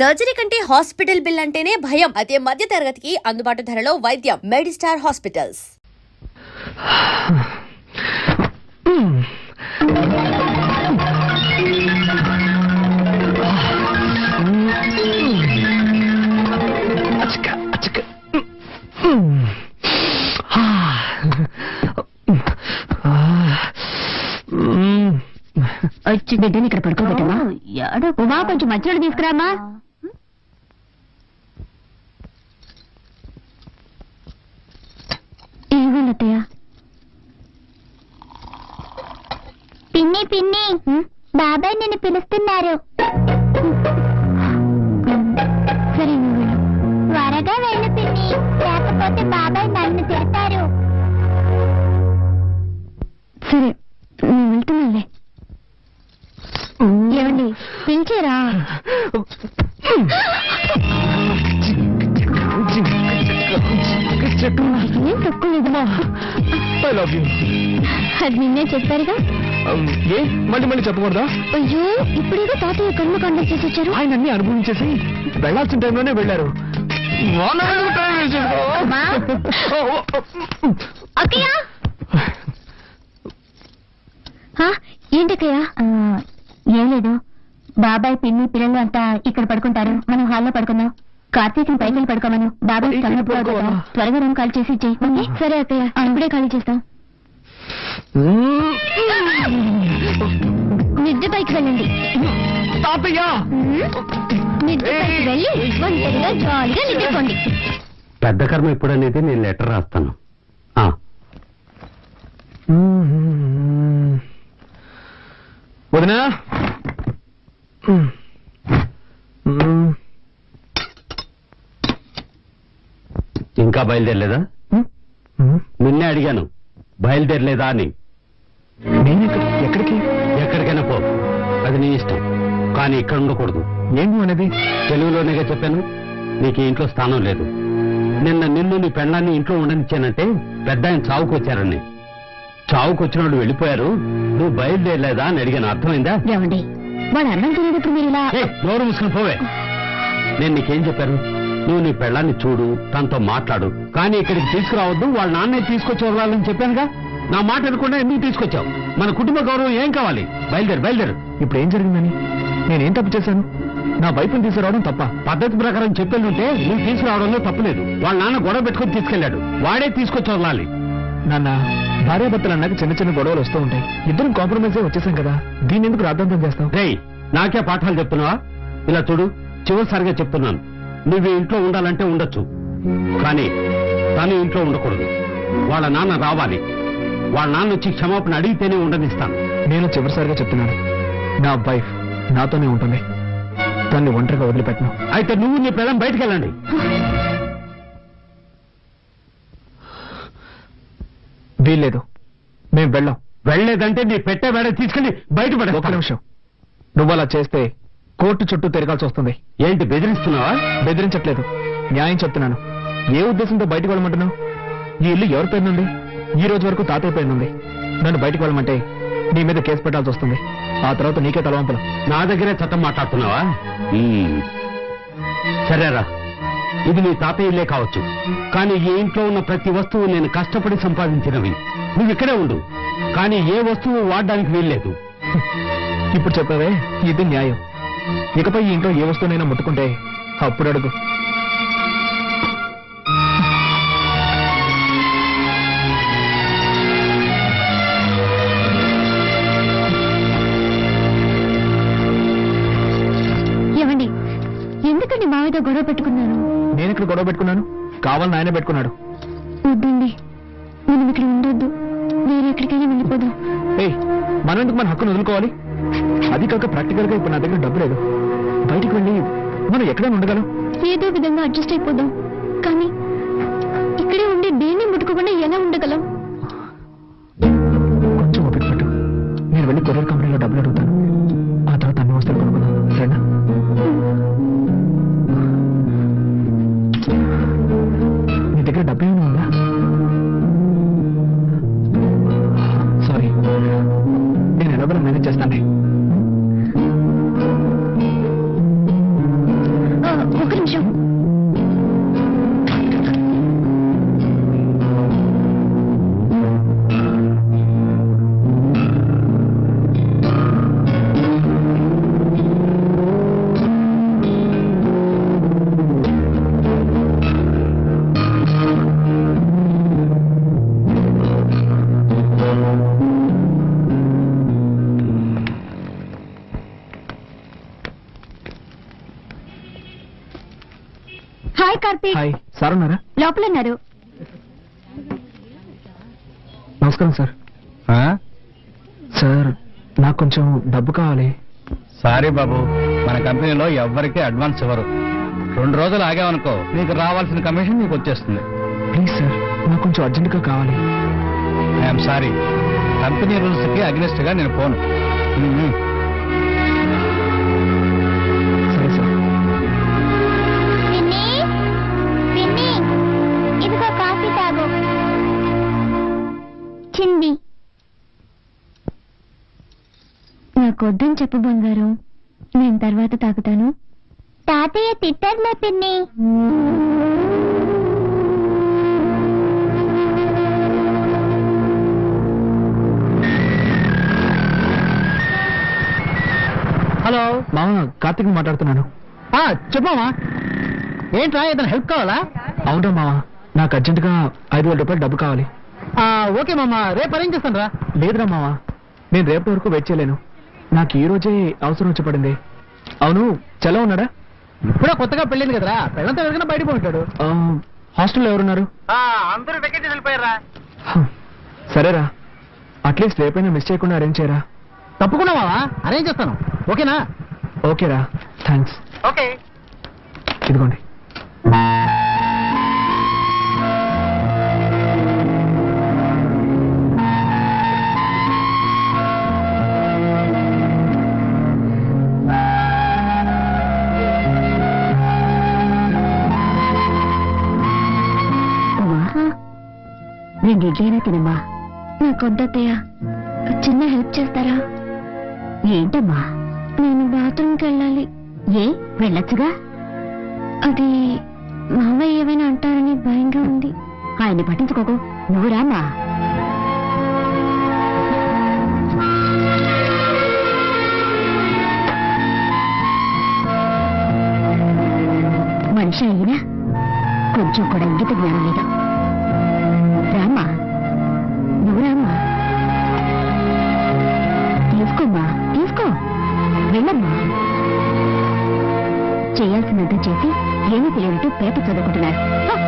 Surgery కంటే hospital bill అంటేనే భయం అదే మధ్య తరగతికి అందుబాటు ధరలో వైద్యం మెడిస్టార్ హాస్పిటల్స్ అచ్చక, అచ్చక. వచ్చి బిడ్డని ఇక్కడ పడుకోబెట్టమా ఉమా కొంచెం మంచినీళ్ళు తీసుకురామా ఏమైంది అత్తయ్య పిన్ని పిన్ని. బాబాయ్ నిన్ను పిలుస్తున్నారు. సరే. త్వరగా వెళ్ళు పిన్ని. లేకపోతే బాబాయ్ నన్ను తిడతారు. సరే నేను వెళ్తున్నానులే ఏమండి? పిలిచారా? ఏం తక్కువ I love you. అది నిన్నే చెప్పారుగా. Um, ఏ? మళ్ళీ మళ్ళీ చెప్పకూడదా? అయ్యో ఇప్పుడేగా తాతయ్య కర్మ కాండం చేసి వచ్చారు ఆయన అన్ని అనుభవించేసి వెళ్ళాల్సిన టైంలోనే వెళ్ళారు. ఏంటక్కయ్య? ఏం లేదు. బాబాయ్ పిన్ని పిల్లలు అంతా ఇక్కడ పడుకుంటారు. మనం హాల్లో పడుకుందాం. కార్తీక్ పైకి పడుకోమను. బాబాయ్? త్వరగా రూమ్ ఖాళీ చేసి ఇచ్చేయి? సరే అక్కయ్య ఇప్పుడే ఖాళీ చేస్తాం. మిద్దె పైకి వెళ్ళండి. తాతయ్య! మిద్దె పైకి వెళ్ళి ఒంటరిగా జాలీగా నిద్రపోండి. పెద్ద కర్మ ఎప్పుడనేది నేను లెటర్ రాస్తాను. ఆ, వదినా! ఇంకా బయలుదేరలేదా? నిన్నే అడిగాను. బయలుదేరలేదా అని. ఎక్కడికి? ఎక్కడికైనా పో. అది నీ ఇష్టం. కానీ ఇక్కడ ఉండకూడదు. ఏంటి అనేది తెలుగులోనేగా చెప్పాను. నీకు ఇంట్లో స్థానం లేదు. నిన్న నిన్ను నీ పెళ్ళాన్ని ఇంట్లో ఉండనిచ్చానంటే పెద్ద ఆయన చావుకు వచ్చారని చావుకు వచ్చిన వాళ్ళు వెళ్ళిపోయారు. నువ్వు బయలుదేరలేదా అని అడిగాను. అర్థమైందా? ఏమండి వాడు అన్నం తినేటప్పుడు మీరు ఇలా ఏ, నోరు మూసుకుని పోవే. నేను నీకేం చెప్పాను? నువ్వు నీ పెళ్ళాన్ని చూడు తనతో మాట్లాడు. కానీ ఇక్కడికి తీసుకురావద్దు వాళ్ళ నాన్నే తీసుకొచ్చి వదలాలని చెప్పానుగా? నా మాట అనుకుండా ఎందుకు తీసుకొచ్చావు? మన కుటుంబ గౌరవం ఏం కావాలి? బయలుదేరు బయలుదేరు. ఇప్పుడు ఏం జరిగిందని? నేనేం తప్పు చేశాను? నా వైపుని తీసుకురావడం తప్ప. పద్ధతి ప్రకారం చెప్పేళ్ళుంటే నువ్వు తీసుకురావడంలో తప్పులేదు వాళ్ళ నాన్న గొడవ పెట్టుకొని తీసుకెళ్ళాడు వాడే తీసుకొచ్చి వదలాలి నాన్న భార్యాభర్తలు అన్నాక చిన్న చిన్న గొడవలు వస్తూ ఉంటాయి. ఇద్దరం కాంప్రమైజ్ అయి వచ్చేసాం కదా. దీన్ని ఎందుకు రాద్ధాంతం చేస్తాం రేయ్ నాకే పాఠాలు చెప్తున్నావా? ఇలా చూడు చివరిసారిగా చెప్తున్నాను. నువ్వు ఇంట్లో ఉండాలంటే ఉండొచ్చు. కానీ తను ఇంట్లో ఉండకూడదు. వాళ్ళ నాన్న రావాలి. వాళ్ళ నాన్న వచ్చి క్షమాపణ అడిగితేనే ఉండనిస్తాను. నేను చివరిసారిగా చెప్తున్నాను. నా వైఫ్ నాతోనే ఉంటుంది. దాన్ని ఒంటరిగా వదిలిపెట్టను. అయితే నువ్వు నీ పిల్లం బయటికి వెళ్ళండి. వీల్లేదు. మేం వెళ్ళాం. వెళ్ళలేదంటే నీ పెట్టే వేడ తీసుకెళ్ళి బయట ఒక్క పడేస్తాను. నిమిషం. నువ్వు అలా చేస్తే కోర్టు చుట్టూ తిరగాల్సి వస్తుంది. ఏంటి బెదిరిస్తున్నావా? బెదిరించట్లేదు. న్యాయం చెప్తున్నాను. ఏ ఉద్దేశంతో బయటకు వెళ్ళమంటున్నావు? ఈ ఇల్లు ఎవరి పేరునుంది ఈ రోజు వరకు తాతయ్య పేరునుంది నన్ను బయటకు వెళ్ళమంటే నీ మీద కేసు పెట్టాల్సి వస్తుంది. ఆ తర్వాత నీకే తలవంపలు నా దగ్గరే చట్టం మాట్లాడుతున్నావా. సరేరా. ఇది నీ తాతయ్య ఇల్లే కావచ్చు. కానీ ఈ ఇంట్లో ఉన్న ప్రతి వస్తువు నేను కష్టపడి సంపాదించినవి. నువ్వు ఇక్కడే ఉండు. కానీ ఏ వస్తువు వాడడానికి వీల్లేదు. ఇప్పుడు చెప్పావే ఇది న్యాయం. ఇకపై ఇంట్లో ఏ వస్తువునైనా ముట్టుకుంటే అప్పుడు అడుగు. ఏమండి ఎందుకండి మావితో గొడవ పెట్టుకున్నారు? నేను ఇక్కడ గొడవ పెట్టుకున్నాను? కావాలని ఆయన పెట్టుకున్నాడు. వద్దండి మనం ఇక్కడ ఉండొద్దు. వేరే ఎక్కడికైనా వెళ్ళిపోదాం. ఏయ్ మనం ఎందుకు మన హక్కును వదులుకోవాలి? కాక ప్రాక్టికల్గా ఇప్పుడు నా దగ్గర డబ్బు లేదు. బయటికి వెళ్ళి మనం ఎక్కడైనా ఉండగలం. ఏదో విధంగా అడ్జస్ట్ అయిపోదాం. కానీ ఇక్కడే ఉండి దేన్ని ముట్టుకోకుండా ఎలా ఉండగలం? హాయ్ కార్తీక్. హాయ్. సార్ ఉన్నారా? లోపల ఉన్నారు నమస్కారం సార్. సార్ నాకు కొంచెం డబ్బు కావాలి. సారీ బాబు మన కంపెనీలో ఎవ్వరికీ అడ్వాన్స్ ఇవ్వరు. రెండు రోజులు ఆగామనుకో నీకు రావాల్సిన కమిషన్ నీకు వచ్చేస్తుంది. ప్లీజ్ సార్ నాకు కొంచెం అర్జెంటుగా కావాలి. I'm sorry. కంపెనీ రూల్స్కి అగ్నిస్ట్గా నేను పోను నాకు వద్దని చెప్పు బంగారం. నేను తర్వాత తాగుతాను. తాతయ్య తిట్టర్లే పిన్ని. హలో. మామ కార్తీక్ మాట్లాడుతున్నాను. ఆ, చెప్పమ్మా ఏంట్రా ఏదైనా హెల్ప్ కావాలా? అవునా మామ నాకు అర్జెంటుగా ఐదు వేల రూపాయలు డబ్బు కావాలి. ఆ, ఓకే మామ రేపు అరేంజ్ చేస్తాను రా లేదురా మామ నేను రేపటి వరకు వెయిట్ చేయలేను. నాకు ఈ రోజే అవసరం వచ్చి పడింది. అవును చలో ఉన్నాడా? ఇప్పుడే కొత్తగా పెళ్ళింది కదరా. పెళ్ళంతా ఎవరికైనా బయట ఆ, హాస్టల్లో ఎవరున్నారు? అందరూ వెకేట్ వెళ్ళిపోయారా? సరేరా. అట్లీస్ట్ రేపైనా మిస్ చేయకుండా అరేంజ్ చేయరా? తప్పకుండా మావా అరేంజ్ చేస్తాను. ఓకేనా? ఓకేరా. Thanks okay. ఇదిగోండి. నాకు వద్దయ్యా చిన్న హెల్ప్ చేస్తారా? ఏంటమ్మా? నేను బాత్రూమ్కి వెళ్ళాలి. ఏ? వెళ్ళొచ్చుగా? అది మామయ్య ఏమైనా అంటారని భయంగా ఉంది. ఆయన్ని పట్టించుకోకు. నువ్వు రామ్మా. మనిషి అయినా కొంచెం కూడా ఇంగిత జ్ఞానం లేదు? చేయాల్సినంత చేసి ఏమీ తెలియనట్టు పేపర్ చదువుకుంటున్నారు.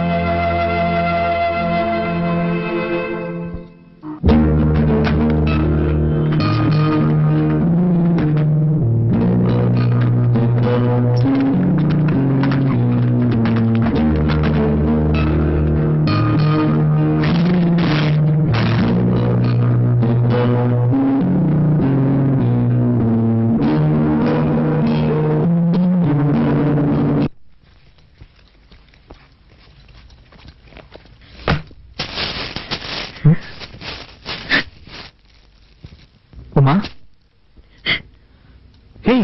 హే!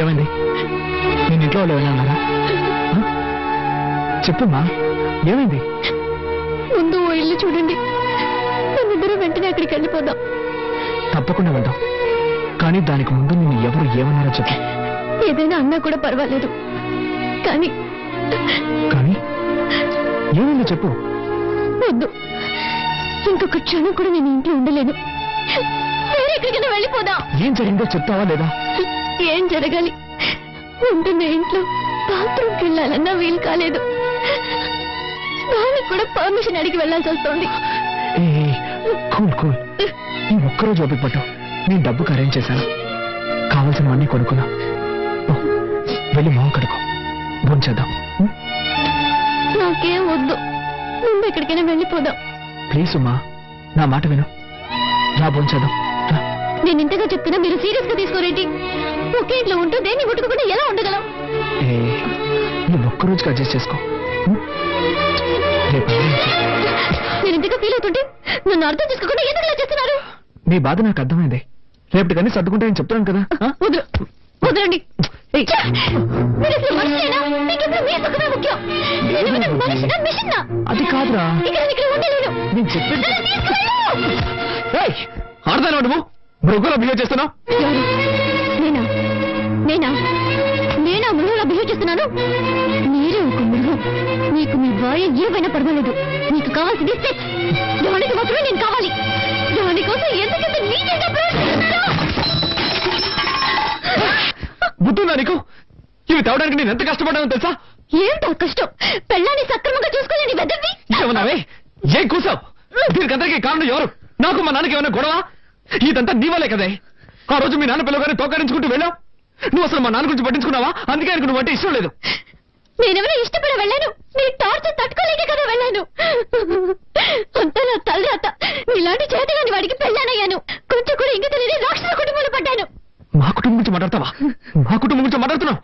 ఏమైంది? నేను ఇంట్లో వాళ్ళు ఏమైనా అన్నారా ఆ? చెప్పుమా ఏమైంది? ముందు ఓ ఇల్లు చూడండి. మనిద్దరం వెంటనే అక్కడికి వెళ్ళిపోదాం. తప్పకుండా వెళ్దాం. కానీ దానికి ముందు నేను ఎవరు ఏమన్నారో చెప్పు. ఏదైనా అన్నా కూడా పర్వాలేదు. కానీ కానీ? ఏమైందో చెప్పు. వద్దు. ఇంకొక క్షణం కూడా నేను ఇంట్లో ఉండలేను. ఎక్కడికైనా వెళ్ళిపోదాం. ఏం జరిగిందో చెప్తావా లేదా? ఏం జరగాలి? ఉంటున్న ఇంట్లో బాత్రూమ్కి వెళ్ళాలన్నా వీలు కాలేదు. దానికి కూడా పర్మిషన్ అడిగి వెళ్ళాల్సి వస్తుంది. ఏ కూల్ కూల్. ఈ ఒక్కరోజు ఓపిక పట్టు. నేను డబ్బుకి అరేంజ్ చేశాను. కావాల్సినవన్నీ కొనుక్కున్నా. వెళ్ళి మొహం కడుకో భోంచేద్దాం? నాకేం వద్దు. ముందు ఎక్కడికైనా వెళ్ళిపోదాం. ప్లీజ్ ఉమ్మా నా మాట విను. రా భోంచేద్దాం నేను ఇంతగా చెప్తున్నా మీరు సీరియస్గా తీసుకోరేంటి? ఒకే ఇంట్లో ఉంటూ దేన్ని ముట్టుకోకుండా ఎలా ఉండగలం? నువ్వు ఒక్కరోజుకి అడ్జస్ట్ చేసుకో. నేను ఇంతగా ఫీల్ అవుతుంటే నన్ను అర్థం చేసుకోకుండా ఎందుకు ఇలా చేస్తున్నారు? నీ బాధ నాకు అర్థమైంది. రేపటి కానీ సర్దుకుంటాయని చెప్తాను కదా. వదలండి? అది కాదురా. నేను! ఏయ్, ఆడదానా నువ్వు? మృగంలో బిహేవ్ చేస్తున్నావు? ఎవరు? నేనా? నేనా? నేనా మృగంలా బిహేవ్ చేస్తున్నాను? మీరే ఒక మృగం. మీకు మీ భార్య ఏమైనా పర్వాలేదు. మీకు కావాల్సింది దానికి మాత్రమే నేను కావాలి. దానికోసం ఎంతకంత నీచంగా ప్రవర్తిస్తున్నారో! బుద్ధుందా నీకు? ఇవి తేవడానికి నేను ఎంత కష్టపడ్డానో తెలుసా? ఏమిటా కష్టం? పెళ్ళాన్ని సక్రమంగా చూసుకోలేని వెదవి? ఏమన్నావే? ఏం కూసావు? దీనికందరికీ కారణం ఎవరు? నాకు మా నాన్నకి ఏమైనా గొడవ? ఇదంతా నీ వల్లే కదే. ఆ రోజు మీ నాన్న పిల్లగానే తోకరించుకుంటూ వెళ్ళావు. నువ్వు అసలు మా నాన్న గురించి పట్టించుకున్నావా? అందుకే ఆయనకు నువ్వు అంటే ఇష్టం లేదు. నేనెవరో ఇష్టపడి వెళ్ళాను. నీ టార్చర్ తట్టుకోలేకే కదా వెళ్ళాను. అంతా నా తలరాత. నీలాంటి చేతగాని వాడికి పెళ్ళానయ్యాను. కొంచెం కూడా ఇంక తెలియని రాక్షస కుటుంబంలో పడ్డాను. మా కుటుంబం గురించి మాట్లాడతావా? మా కుటుంబం గురించి మాట్లాడుతున్నావు?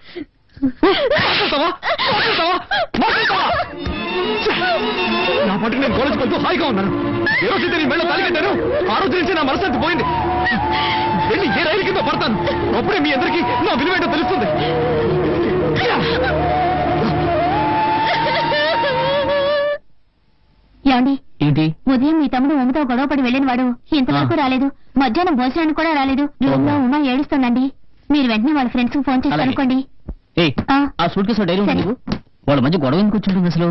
మాట్లాడతావా? మాట్లాడతావా! నా పట్టుకు నేను కాలేజ్ వెళ్తూ హాయిగా ఉన్నాను. ఏ రోజు నీ మెళ్ళ తాలికెట్టాను ఆ రోజు నుంచి నా మనసంతి పోయింది. వెళ్ళి ఏ రైలు కింద పడతాను? అప్పుడే మీ అందరికీ నా విలువేంటో తెలుస్తుంది. ఏమండి? ఏంటి? ఉదయం మీ తమ్ముడు ఉమతో గొడవపడి వెళ్ళిన వాడు ఇంతవరకు రాలేదు. మధ్యాహ్నం భోజనానికి కూడా రాలేదు. రూమ్లో ఉమ ఏడుస్తుందండి. మీరు వెంటనే వాళ్ళ ఫ్రెండ్స్కి ఫోన్ చేసి అలాగే. కనుక్కోండి ఏయ్ ఆ, ఆ సూట్ కేసు డైరీ ఉంది సరే. నీకు? వాళ్ళ మధ్య గొడవ ఎందుకు వచ్చింటుంది అసలు?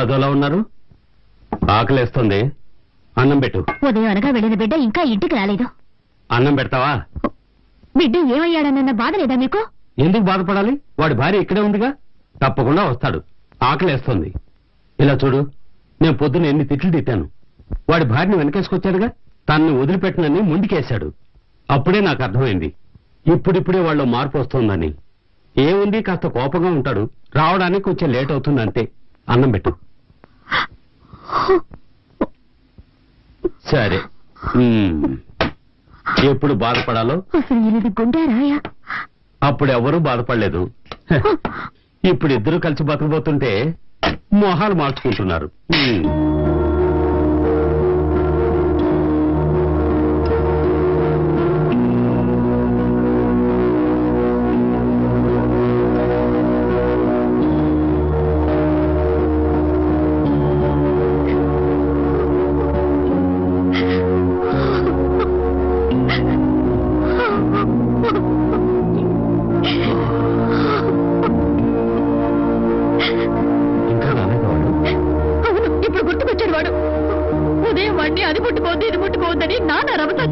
అదోలా ఉన్నారు? ఆకలేస్తుంది. అన్నం పెట్టు. ఉదయం అనగా వెళ్ళిన బిడ్డ ఇంకా ఇంటికి రాలేదు. అన్నం పెడతావా? బిడ్డ ఏమయ్యాడనన్న బాధ లేదా మీకు? ఎందుకు బాధపడాలి? వాడి భార్య ఇక్కడే ఉందిగా? తప్పకుండా వస్తాడు. ఆకలేస్తుంది. ఇలా చూడు నేను పొద్దున ఎన్ని తిట్లు తిట్టాను. వాడి భార్యని వెనకేసుకొచ్చాడుగా? తనని వదిలిపెట్టనని ముందుకేశాడు. అప్పుడే నాకు అర్థమైంది. ఇప్పుడిప్పుడే వాళ్ళు మార్పు వస్తోందని. ఏముంది? కాస్త కోపంగా ఉంటాడు. రావడానికి కొంచెం లేట్ అవుతుంది అంతే అన్నం పెట్టు. సరే. ఎప్పుడు బాధపడాలో? అసలు ఈయనది గుండె రాయా? అప్పుడు ఎవరూ బాధపడలేదు. ఇప్పుడు ఇద్దరు కలిసి బతకబోతుంటే మొహాలు మార్చుకుంటున్నారు.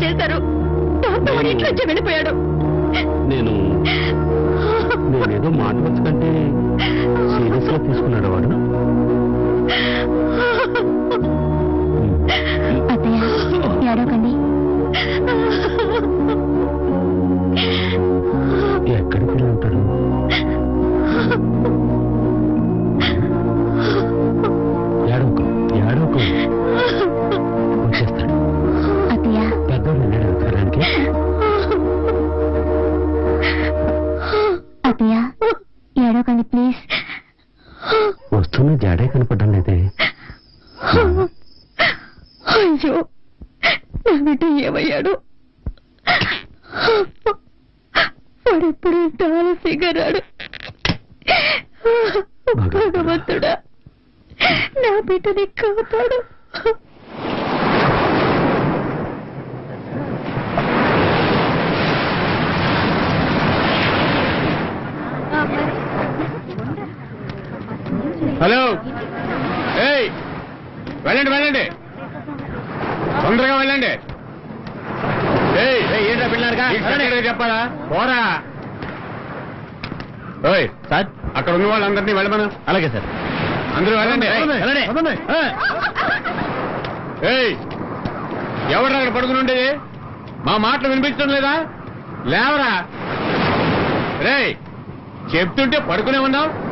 చేశారు. ఇంట్లో వెళ్ళిపోయాడు. నేను నేనేదో మాట కంటే సీరియస్గా తీసుకున్నాడు వాడు. ఏడవకండి. ఎక్కడికి వెళ్ళి ఉంటాడు? में जड़े చెప్పాలా? పోరా. ఓయ్ సార్. అక్కడ ఉన్న వాళ్ళందరినీ వెళ్ళమను. అలాగే సార్. అందరూ వెళ్ళండి. ఏయ్. ఎవరు అక్కడ పడుకుని ఉండేది? మా మాటలు వినిపించడం లేదా? లేవరా. రేయ్ చెప్తుంటే పడుకునే ఉన్నావు?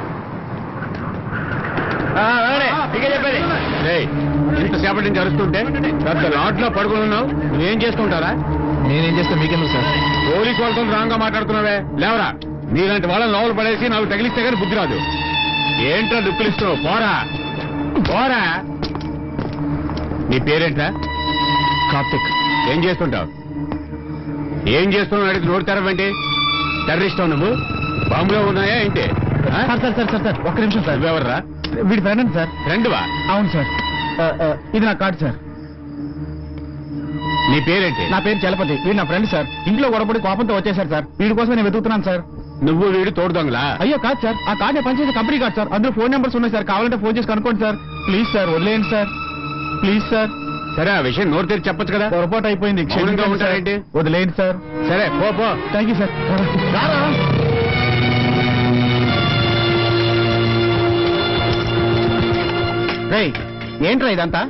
చెప్పేది. ఇంతసేపటి నుంచి అరుస్తుంటే పెద్ద లాట్లో పడుకుని ఉన్నావు. నువ్వేం చేసుకుంటారా? నేనేం చేస్తా మీకెందుకు సార్? పోలీసు వాళ్ళతో రాంగ్గా మాట్లాడుతున్నావే? లేవరా. నీలాంటి వాళ్ళని లోపల పడేసి నాకు తగిలిస్తే కానీ బుద్ధి రాదు. ఏంట్రా దుక్కులు ఇస్తున్నావు పోరా. పోరా. నీ పేరేంట్రా? కార్తిక్. ఏం చేస్తుంటావు? ఏం చేస్తున్నావు? అడిగి నోరు తెరవండి. టెర్రరిస్ట్ నువ్వు బాంబులో ఉన్నాయా ఏంటి? Sir sir sir sir sir. ఒక్క నిమిషం సార్. నువ్వెవర్రా? వీడి ఫ్రెండ్ సార్. రెండువా అవును సార్. ఇది నా కార్డు సార్. నీ పేరేంటి? నా పేరు చలపతి. వీడు నా ఫ్రెండ్ సార్. ఇంట్లో గొడవపడి కోపంతో వచ్చేసారు సార్. వీడి కోసం నేను వెతుకుతున్నాను సార్. నువ్వు వీడు తోడు దొంగలా? అయ్యో కాదు సార్. ఆ కార్డు పనిచేసే కంపెనీ కార్డు సార్. అందులో ఫోన్ నెంబర్స్ ఉన్నాయి సార్. కావాలంటే ఫోన్ చేసి కనుక్కోండి సార్. ప్లీజ్ సార్ వదిలేయండి సార్. Please sir. సరే ఆ విషయం నోరు తెరిచి చెప్పొచ్చు కదా? పొరపాటు అయిపోయింది. మౌనంగా సార్. ఉంటారేంటి? వదిలేయండి సార్. సరే పో పో. Thank you sir. రేయ్ ఏంట్రా ఇదంతా?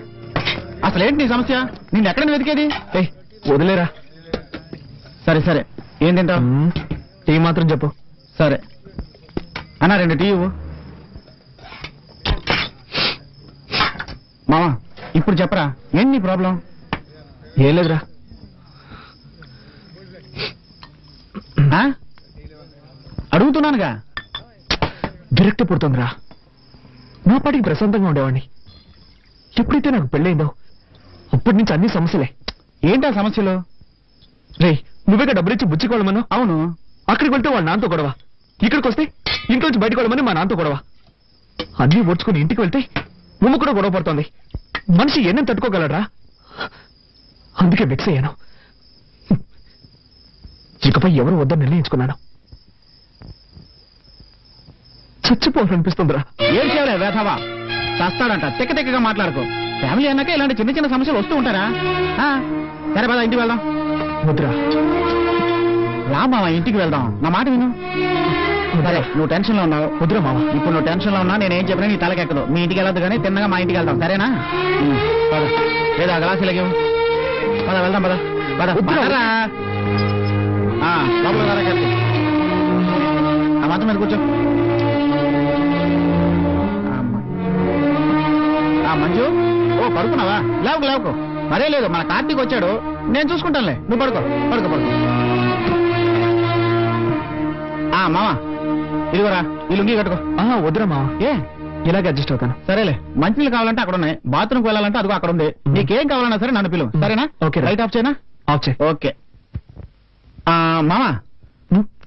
అసలు ఏంటి నీ సమస్య? నిన్ను ఎక్కడ వెతికేది? వదిలేరా. సరే సరే. ఏం తింటావు. టీ మాత్రం చెప్పు. సరే. అన్న రెండు టీ ఇవ్వు. మామా ఇప్పుడు చెప్పరా? ఏంటి నీ ప్రాబ్లం? ఏం లేదురా? అడుగుతున్నానుగా. విరక్తి పుడుతుందిరా. నా పాటికి ప్రశాంతంగా ఉండేవాడిని. ఎప్పుడైతే నాకు పెళ్ళైందో అప్పటి నుంచి అన్ని సమస్యలే. ఏంటా సమస్యలు? రే నువ్వేగా డబ్బులిచ్చి బుచ్చికోవడమను అవును. అక్కడికి వెళ్తే వాళ్ళ నాన్నతో గొడవ. ఇక్కడికి వస్తే ఇంట్లోంచి బయటకు వెళ్ళమని మా నాన్నతో గొడవ. అన్నీ ఓడ్చుకుని ఇంటికి వెళ్తే ఉమ్మ కూడా గొడవ పడుతోంది. మనిషి ఎన్నం తట్టుకోగలరా అందుకే మిక్స్ అయ్యాను. ఇకపై ఎవరు వద్దని నిర్ణయించుకున్నాను. చచ్చిపోవాలనిపిస్తుందిరా. ఏం చేయలే వేధవా? చస్తాడంట. తిక్క తిక్కగా మాట్లాడుకో. ఫ్యామిలీ అన్నాక ఇలాంటి చిన్న చిన్న సమస్యలు వస్తూ ఉంటారా? ఆ, సరే పద ఇంటికి వెళ్దాం. వద్దురా. రా మావా ఇంటికి వెళ్దాం. నా మాట విను. సరే నువ్వు టెన్షన్లో ఉన్నావు. వద్దురా మావా. ఇప్పుడు నువ్వు టెన్షన్లో ఉన్నా నేనేం చెప్పినా నీ తలకెక్కదు మీ ఇంటికి వెళ్ళొద్దు కానీ తిన్నగా మా ఇంటికి వెళ్దాం. సరేనా? లేదా గ్లాస్ ఇలాగే పద వెళ్దాం పద. పద. పదరా. ఆ, లోపలికి రా, కార్తీక్. ఆ మంచం మీద కూర్చో. మంజు. పడుకున్నావా? లేవకు లేవకు. మరే లేదు మన కార్తీక్ వచ్చాడు. నేను చూసుకుంటానులే. నువ్వు పడుకో పడుకో పడుకో. ఆ మామ ఇదిగోరా ఈ లుంగి కట్టుకో. వద్దురా మావా. ఏ? ఇలాగే అడ్జస్ట్ అవుతాను. సరేలే మంచినీళ్ళు కావాలంటే అక్కడ ఉన్నాయి. బాత్రూమ్కి వెళ్ళాలంటే అదిగో అక్కడ ఉంది. నీకేం కావాలన్నా సరే నన్ను పిలువు. సరేనా? ఓకే రా. లైట్ ఆఫ్ చేయనా? ఆఫ్ చేయి. ఓకే. ఆ మామ.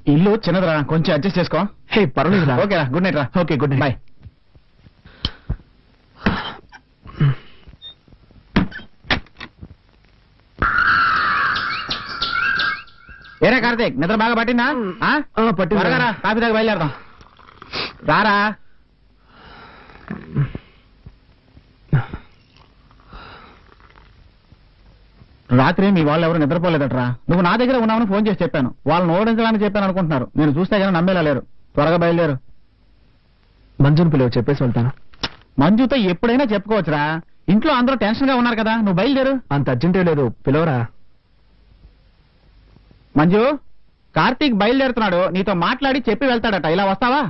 ఇల్లు చిన్నదిరా కొంచెం అడ్జస్ట్ చేసుకో. హే పర్వాలేదురా. ఓకేరా గుడ్ నైట్ రా. Okay good night. బాయ్. ఏరా కార్తీక్ నిద్ర బాగా పట్టిందా. త్వరగా రా కాఫీ దాకా బయలుదేరదాం. రారా. రాత్రి మీ వాళ్ళు ఎవరు నిద్రపోలేదట్రా. నువ్వు నా దగ్గర ఉన్నావని ఫోన్ చేసి చెప్పాను. వాళ్ళని ఓడించడానికి చెప్పాను అనుకుంటున్నారు. నేను చూస్తే కానీ నమ్మేలా లేరు. త్వరగా బయలుదేరు. మంజుని పిలువ చెప్పేసి వెళ్తాను. మంజుతో ఎప్పుడైనా చెప్పుకోవచ్చురా. ఇంట్లో అందరూ టెన్షన్గా ఉన్నారు కదా నువ్వు బయలుదేరు. అంత అర్జెంటే లేదు. పిలవరా? మంజు కార్తీక్ బయలుదేరుతున్నాడు. నీతో మాట్లాడి చెప్పి వెళ్తాడట. ఇలా వస్తావా?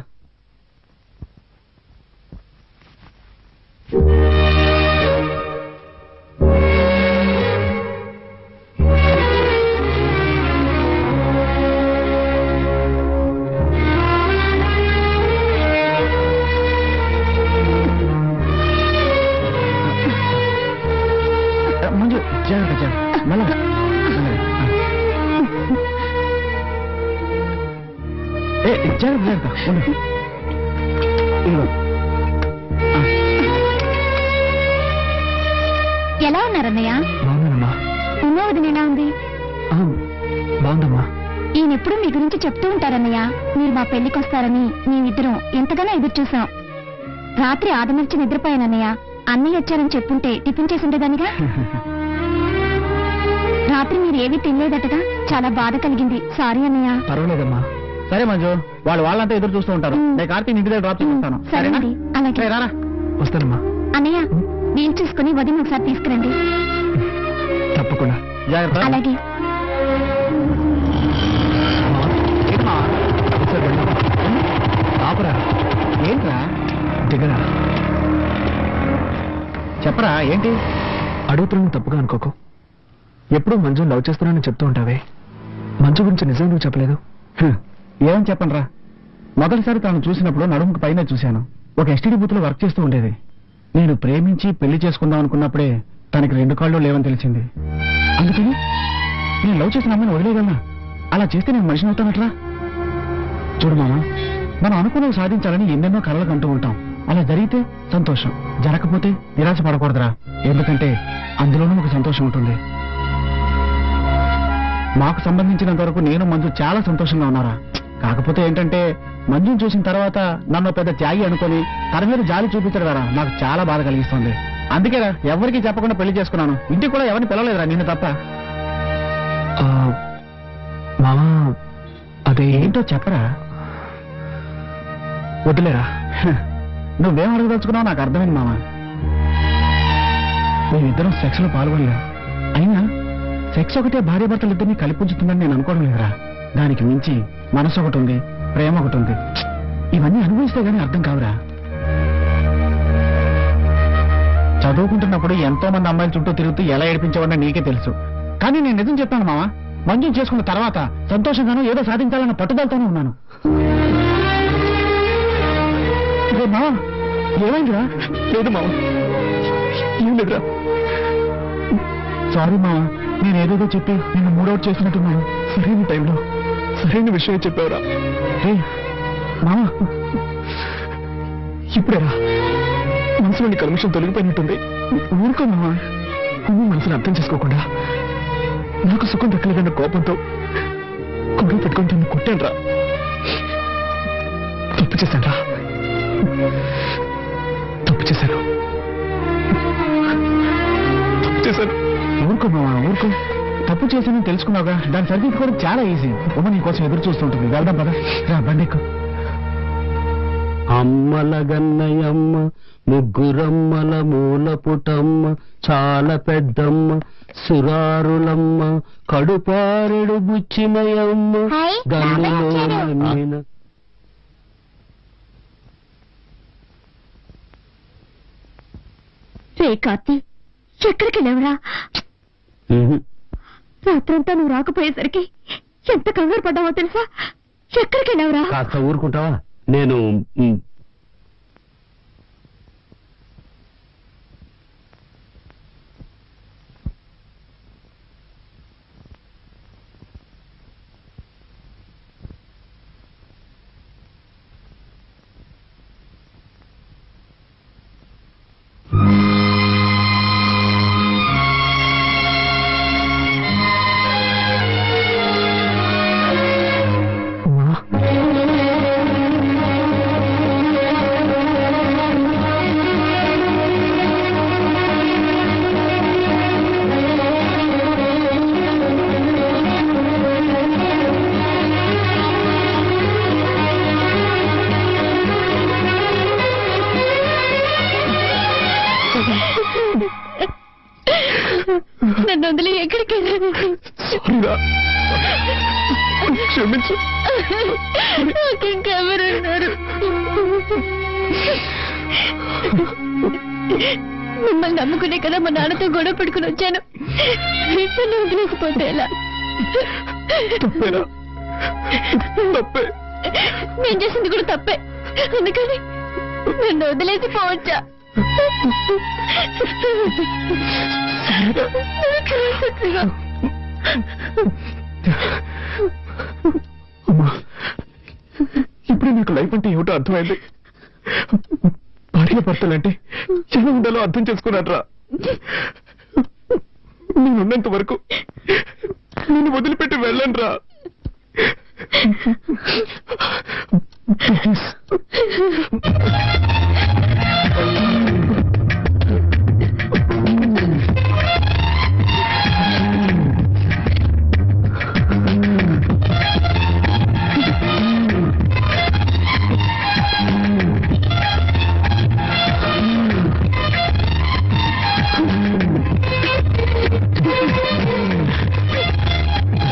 ఎలా ఉన్నారన్నయ్య బాగున్నానమ్మా. ఎలా ఉంది? బాగుందమ్మా. ఈయన ఎప్పుడు మీ గురించి చెప్తూ ఉంటారన్నయ్య మీరు మా పెళ్ళికి వస్తారని మేమిద్దరం ఎంతగానో ఎదురు చూసాం. రాత్రి ఆదమర్చి నిద్రపోయానన్నయ్య అన్నయ్య వచ్చారని చెప్పుంటే టిఫిన్ చేసి ఉండేదానిగా? రాత్రి మీరు ఏమీ తినలేదటగా? చాలా బాధ కలిగింది. సారీ అన్నయ్య. పర్వాలేదమ్మా. సరే మంజు వాళ్ళు వాళ్ళంతా ఎదురు చూస్తూ ఉంటారు. నేను కార్తీక్ ఇంటి దగ్గర డ్రాప్ చేస్తాను అలాగే. రారా. వస్తానమ్మా. అన్నయ్య వీలు చూసుకుని వదిన ఒకసారి తీసుకురండి. తప్పకుండా. జాగ్రత్త. అలాగే? ఆపరా. ఏంట్రా? దిగరా. చెప్పరా ఏంటి? అడుగుతున్నాను తప్పుగా అనుకోకు. ఎప్పుడూ మంజు లవ్ చేస్తున్నానని చెప్తూ ఉంటావే. మంజు గురించి నిజం నువ్వు చెప్పలేదు. ఏమని చెప్పండి రా మొదటిసారి తను చూసినప్పుడు నడుముకు పైన చూశాను. ఒక ఎస్టీడీ బూత్లో వర్క్ చేస్తూ ఉండేది. నేను ప్రేమించి పెళ్ళి చేసుకుందాం అనుకున్నప్పుడే తనకి రెండు కాళ్ళు లేవని తెలిసింది. అందుకని నేను లవ్ చేసిన అమ్మాయిని వదిలేయగలనా? అలా చేస్తే నేను మనిషిని అవుతానట్లా? చూడు మామ మనం అనుకున్నవి సాధించాలని ఎన్నెన్నో కలలు కంటూ ఉంటాం. అలా జరిగితే సంతోషం. జరగకపోతే నిరాశ పడకూడదురా ఎందుకంటే అందులోనూ ఒక సంతోషం ఉంటుంది. మాకు సంబంధించినంత వరకు నేను మంజు చాలా సంతోషంగా ఉన్నారా? కాకపోతే ఏంటంటే మంజుని చూసిన తర్వాత నన్ను పెద్ద త్యాగి అనుకొని తన మీద జాలి చూపించడం ద్వారా నాకు చాలా బాధ కలిగిస్తుంది. అందుకేరా ఎవరికి చెప్పకుండా పెళ్ళి చేసుకున్నాను. ఇంటికి కూడా ఎవరిని పిలవలేదురా నిన్ను తప్ప. అదే ఏంటో చెప్పరా? వదిలేరా హ, నువ్వేం అడగదలుచుకున్నావు నాకు అర్థమైంది మామ. మేమిద్దరం సెక్స్లో పాల్గొనలేం. అయినా సెక్స్ ఒకటే భార్య భర్తలు ఇద్దరిని కలిపుంచుతుందని నేను అనుకోవడం లేదురా. దానికి మించి మనసు ఒకటి ఉంది ప్రేమ ఒకటి ఉంది ఇవన్నీ అనుభవిస్తే గానీ అర్థం కావురా. చదువుకుంటున్నప్పుడు ఎంతో మంది అమ్మాయిల చుట్టూ తిరుగుతూ ఎలా ఏడిపించేవాడినా నీకే తెలుసు. కానీ నేను నిజం చెప్పాను మామ మంజుని చేసుకున్న తర్వాత సంతోషంగానూ ఏదో సాధించాలన్న పట్టుదలతోనే ఉన్నాను. ఏమైందిరా? లేదు మావా. ఏం లేదురా. సారీ మామ నేను ఏదేదో చెప్పి నిన్ను మూడౌట్ చేసినట్టున్నాను. సరైన టైంలో. సరైన విషయం చెప్పావురా. మామ ఇప్పుడేరా. మనసులోని కల్మషం తొలగిపోయినట్టుంది. ఊరుకో మామ నువ్వు మనసుని అర్థం చేసుకోకుండా నాకు సుఖం దక్కలేదన్న కోపంతో గొడవ పెట్టుకుని తను కొట్టానురా. తప్పు చేశానురా. తప్పు చేశాను. తప్పు చేశాను. ఊరుకో మామ ఊరుకో. తప్పు చేశానని తెలుసుకున్నావుగా? దాన్ని సరిదిద్దుకోవడం చాలా ఈజీ. ఉమ్మ నీ కోసం ఎదురు చూస్తుంటుంది. వెళ్దాం పద. రా బండెక్కు అమ్మల గన్నయమ్మ ముగ్గురమ్మల మూల పుటమ్మ చాలా పెద్దమ్మ సురారులమ్మ కడుపారెడు బుచ్చినయమ్మ హాయ్, గల్లులో బాబాయ్ వచ్చారు. నమ్మిన- రే కార్తీ ఎక్కడికి వెళ్ళావురా ఉహు. రాత్రంతా నువ్వు రాకపోయేసరికి ఎంత కంగారు పడ్డావో తెలుసా? ఎక్కడికెళ్ళావురా? కాస్త ఊరుకుంటావా? నేను ఉమ్, వదిలి ఎక్కడికి క్షమించు. ఇంకెవరున్నారు మిమ్మల్ని నమ్ముకునే కదా మా నాన్నతో గొడవ పెట్టుకుని వచ్చాను. నన్ను వదిలేకపోతే ఎలా? నేను చేసింది కూడా తప్పే. అందుకని నన్ను వదిలేసి పోవచ్చా? అమ్మా ఇప్పుడే నాకు లైఫ్ అంటే ఏమిటో అర్థమైంది. భార్య భర్తలంటే ఎలా ఉండాలో అర్థం చేసుకున్నాడ్రా. నేనున్నంత వరకు నేను వదిలిపెట్టి వెళ్ళను రా